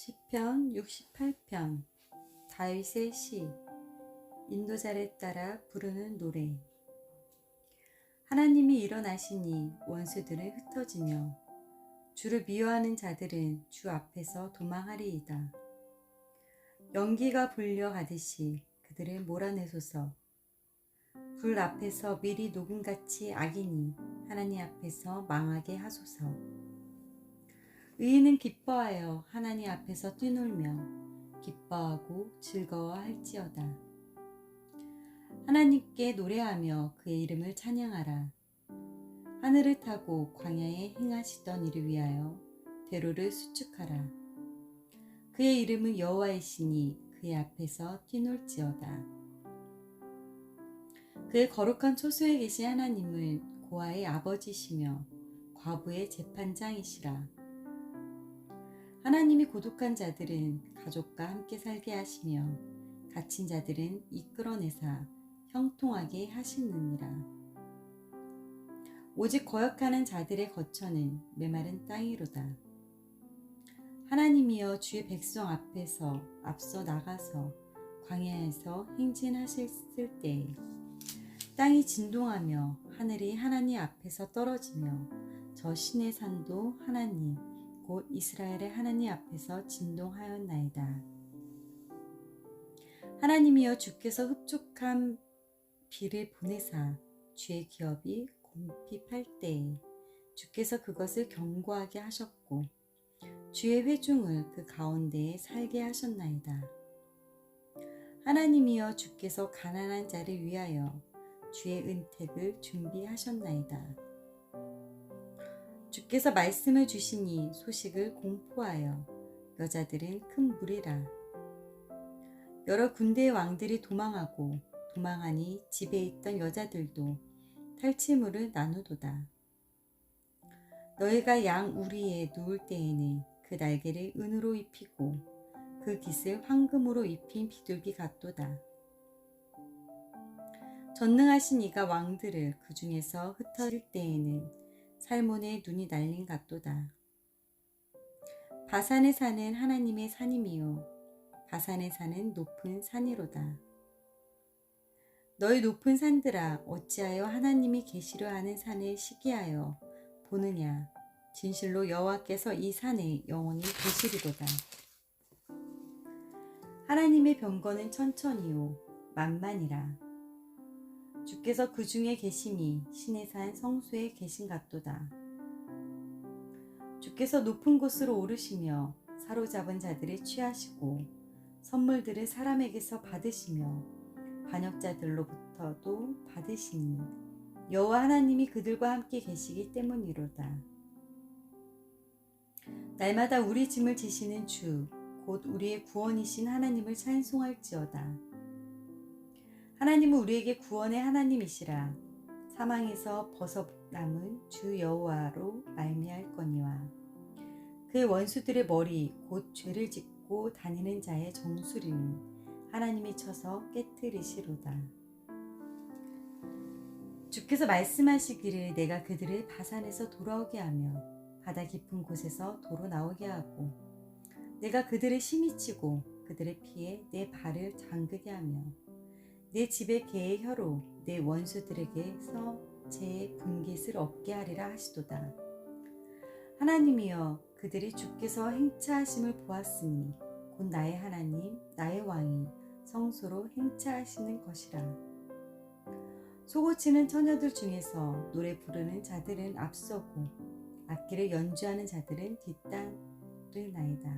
시편 68편 다윗의 시 인도자를 따라 부르는 노래 하나님이 일어나시니 원수들은 흩어지며 주를 미워하는 자들은 주 앞에서 도망하리이다. 연기가 불려 가듯이 그들을 몰아내소서. 불 앞에서 미리 녹음같이 악인이 하나님 앞에서 망하게 하소서. 의인은 기뻐하여 하나님 앞에서 뛰놀며 기뻐하고 즐거워할지어다. 하나님께 노래하며 그의 이름을 찬양하라. 하늘을 타고 광야에 행하시던 이를 위하여 대로를 수축하라. 그의 이름은 여호와이시니 그의 앞에서 뛰놀지어다. 그의 거룩한 초소에 계신 하나님은 고아의 아버지시며 과부의 재판장이시라. 하나님이 고독한 자들은 가족과 함께 살게 하시며 갇힌 자들은 이끌어내사 형통하게 하시느니라. 오직 거역하는 자들의 거처는 메마른 땅이로다. 하나님이여 주의 백성 앞에서 앞서 나가서 광야에서 행진하셨을 때에 땅이 진동하며 하늘이 하나님 앞에서 떨어지며 저 신의 산도 하나님 곧 이스라엘의 하나님 앞에서 진동하였나이다. 하나님이여 주께서 흡족한 비를 보내사 주의 기업이 곰핍할 때에 주께서 그것을 견고하게 하셨고 주의 회중을 그 가운데에 살게 하셨나이다. 하나님이여 주께서 가난한 자를 위하여 주의 은택을 준비하셨나이다. 주께서 말씀을 주시니 소식을 공포하여 여자들은 큰 무리라. 여러 군대의 왕들이 도망하고 도망하니 집에 있던 여자들도 탈취물을 나누도다. 너희가 양 우리에 누울 때에는 그 날개를 은으로 입히고 그 깃을 황금으로 입힌 비둘기 같도다. 전능하신 이가 왕들을 그 중에서 흩어질 때에는 살몬의 눈이 날린 같도다. 바산에 사는 하나님의 산임이요 바산에 사는 높은 산이로다. 너희 높은 산들아 어찌하여 하나님이 계시려 하는 산을 시기하여 보느냐 진실로 여호와께서 이 산에 영원히 계시리로다. 하나님의 병거는 천천히요 만만이라 주께서 그 중에 계심이 신의 산 성수에 계신 같도다. 주께서 높은 곳으로 오르시며 사로잡은 자들을 취하시고 선물들을 사람에게서 받으시며 반역자들로부터도 받으시니 여호와 하나님이 그들과 함께 계시기 때문이로다. 날마다 우리 짐을 지시는 주, 곧 우리의 구원이신 하나님을 찬송할지어다. 하나님은 우리에게 구원의 하나님이시라. 사망에서 벗어남은 주 여호와로 말미암거니와 그의 원수들의 머리 곧 죄를 짓고 다니는 자의 정수리는 하나님이 쳐서 깨뜨리시로다. 주께서 말씀하시기를 내가 그들을 바산에서 돌아오게 하며 바다 깊은 곳에서 도로 나오게 하고 내가 그들을 심히 치고 그들의 피에 내 발을 잠그게 하며 내 집의 개의 혀로 내 원수들에게서 제 분깃을 얻게 하리라 하시도다. 하나님이여 그들이 주께서 행차하심을 보았으니 곧 나의 하나님 나의 왕이 성소로 행차하시는 것이라. 소고치는 처녀들 중에서 노래 부르는 자들은 앞서고 악기를 연주하는 자들은 뒤따르나이다.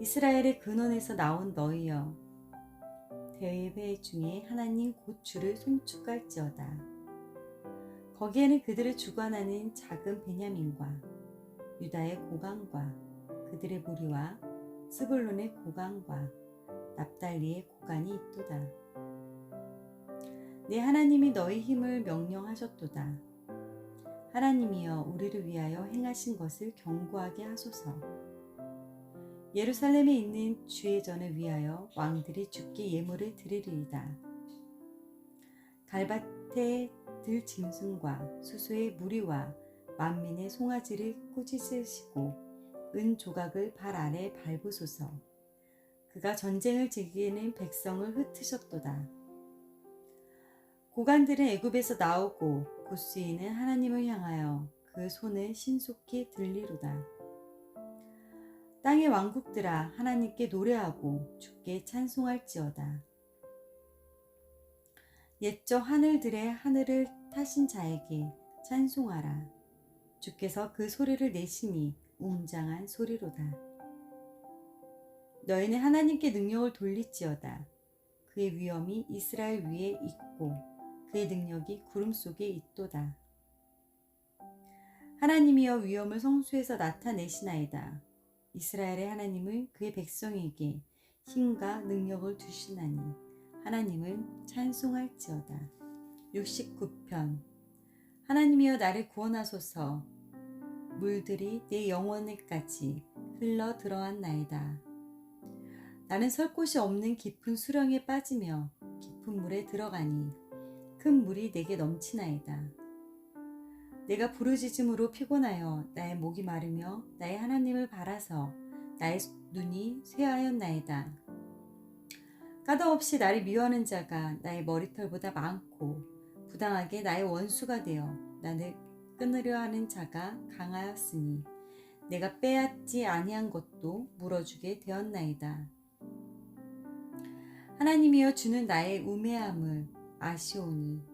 이스라엘의 근원에서 나온 너희여 대회 중에 하나님 곧 주를 송축할지어다. 거기에는 그들을 주관하는 작은 베냐민과 유다의 고강과 그들의 무리와 스불론의 고강과 납달리의 고간이 있도다. 내 하나님이 너희 힘을 명령하셨도다. 하나님이여 우리를 위하여 행하신 것을 경고하게 하소서. 예루살렘에 있는 주의 전을 위하여 왕들이 주께 예물을 드리리이다. 갈밭의 들 짐승과 수소의 무리와 만민의 송아지를 꾸짖으시고 은 조각을 발 아래 밟으소서. 그가 전쟁을 즐기는 백성을 흩으셨도다. 고관들은 애굽에서 나오고 구스인은 하나님을 향하여 그 손을 신속히 들리로다. 땅의 왕국들아 하나님께 노래하고 주께 찬송할지어다. 옛적 하늘들의 하늘을 타신 자에게 찬송하라. 주께서 그 소리를 내심이 웅장한 소리로다. 너희는 하나님께 능력을 돌릴지어다. 그의 위엄이 이스라엘 위에 있고 그의 능력이 구름 속에 있도다. 하나님이여 위엄을 성수에서 나타내시나이다. 이스라엘의 하나님은 그의 백성에게 힘과 능력을 주시나니 하나님은 찬송할지어다. 69편 하나님이여 나를 구원하소서 물들이 내 영혼에까지 흘러 들어왔나이다. 나는 설 곳이 없는 깊은 수렁에 빠지며 깊은 물에 들어가니 큰 물이 내게 넘치나이다. 내가 부르짖음으로 피곤하여 나의 목이 마르며 나의 하나님을 바라서 나의 눈이 쇠하였나이다. 까닭없이 나를 미워하는 자가 나의 머리털보다 많고 부당하게 나의 원수가 되어 나를 끊으려 하는 자가 강하였으니 내가 빼앗지 아니한 것도 물어주게 되었나이다. 하나님이여 주는 나의 우매함을 아시오니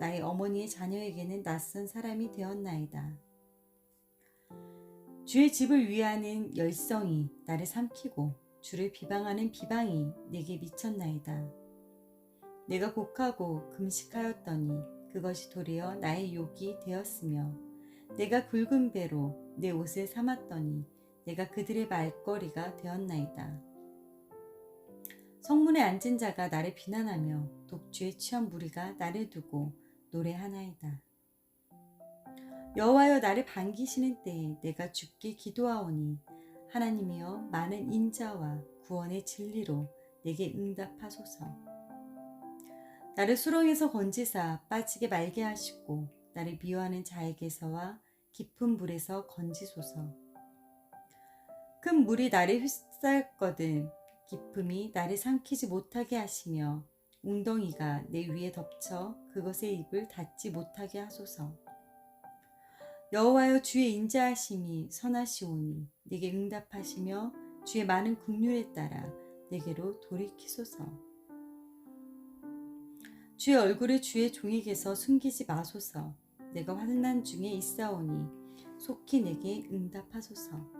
나의 어머니의 자녀에게는 낯선 사람이 되었나이다. 주의 집을 위하는 열성이 나를 삼키고 주를 비방하는 비방이 내게 미쳤나이다. 내가 곡하고 금식하였더니 그것이 도리어 나의 욕이 되었으며 내가 굵은 배로 내 옷을 삼았더니 내가 그들의 말거리가 되었나이다. 성문에 앉은 자가 나를 비난하며 독주에 취한 무리가 나를 두고 노래 하나이다. 여호와여 나를 반기시는 때에 내가 죽게 기도하오니 하나님이여 많은 인자와 구원의 진리로 내게 응답하소서. 나를 수렁에서 건지사 빠지게 말게 하시고 나를 미워하는 자에게서와 깊은 물에서 건지소서. 큰 물이 나를 휩싸였거든 기쁨이 나를 삼키지 못하게 하시며 웅덩이가 내 위에 덮쳐 그것의 입을 닫지 못하게 하소서. 여호와여 주의 인자하심이 선하시오니 내게 응답하시며 주의 많은 국률에 따라 내게로 돌이키소서. 주의 얼굴을 주의 종에게서 숨기지 마소서. 내가 환난 중에 있사오니 속히 내게 응답하소서.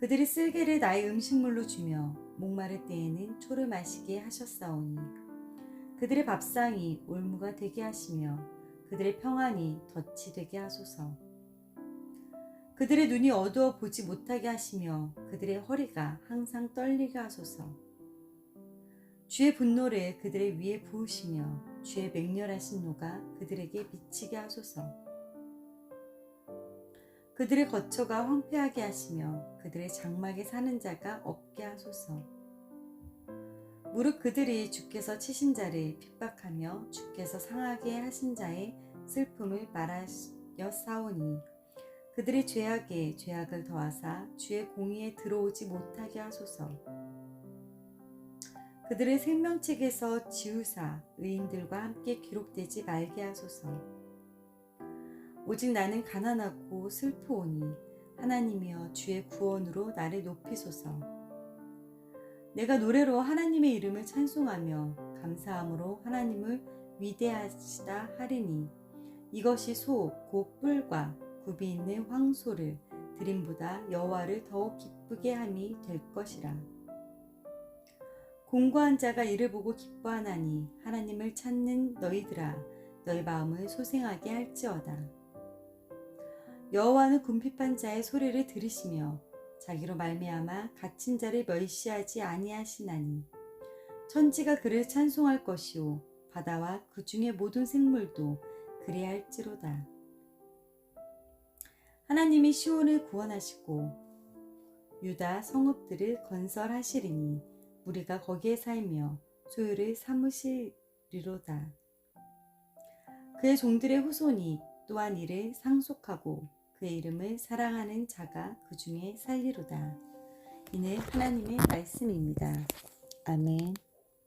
그들이 쓸개를 나의 음식물로 주며 목마를 때에는 초를 마시게 하셨사오니 그들의 밥상이 올무가 되게 하시며 그들의 평안이 덫이 되게 하소서. 그들의 눈이 어두워 보지 못하게 하시며 그들의 허리가 항상 떨리게 하소서. 주의 분노를 그들의 위에 부으시며 주의 맹렬하신 노가 그들에게 미치게 하소서. 그들의 거처가 황폐하게 하시며 그들의 장막에 사는 자가 없게 하소서. 무릇 그들이 주께서 치신 자를 핍박하며 주께서 상하게 하신 자의 슬픔을 말하여 싸우니 그들의 죄악에 죄악을 더하사 주의 공의에 들어오지 못하게 하소서. 그들의 생명책에서 지우사 의인들과 함께 기록되지 말게 하소서. 오직 나는 가난하고 슬프오니 하나님이여 주의 구원으로 나를 높이소서. 내가 노래로 하나님의 이름을 찬송하며 감사함으로 하나님을 위대하시다 하리니 이것이 소 곧 뿔과 굽이 있는 황소를 드림보다 여호와를 더욱 기쁘게 함이 될 것이라. 공고한 자가 이를 보고 기뻐하나니 하나님을 찾는 너희들아 너희 마음을 소생하게 할지어다. 여호와는 궁핍한 자의 소리를 들으시며 자기로 말미암아 갇힌 자를 멸시하지 아니하시나니 천지가 그를 찬송할 것이요 바다와 그 중의 모든 생물도 그리할지로다. 하나님이 시온을 구원하시고 유다 성읍들을 건설하시리니 우리가 거기에 살며 소유를 삼으시리로다. 그의 종들의 후손이 또한 이를 상속하고 그의 이름을 사랑하는 자가 그 중에 살리로다. 이는 하나님의 말씀입니다. 아멘.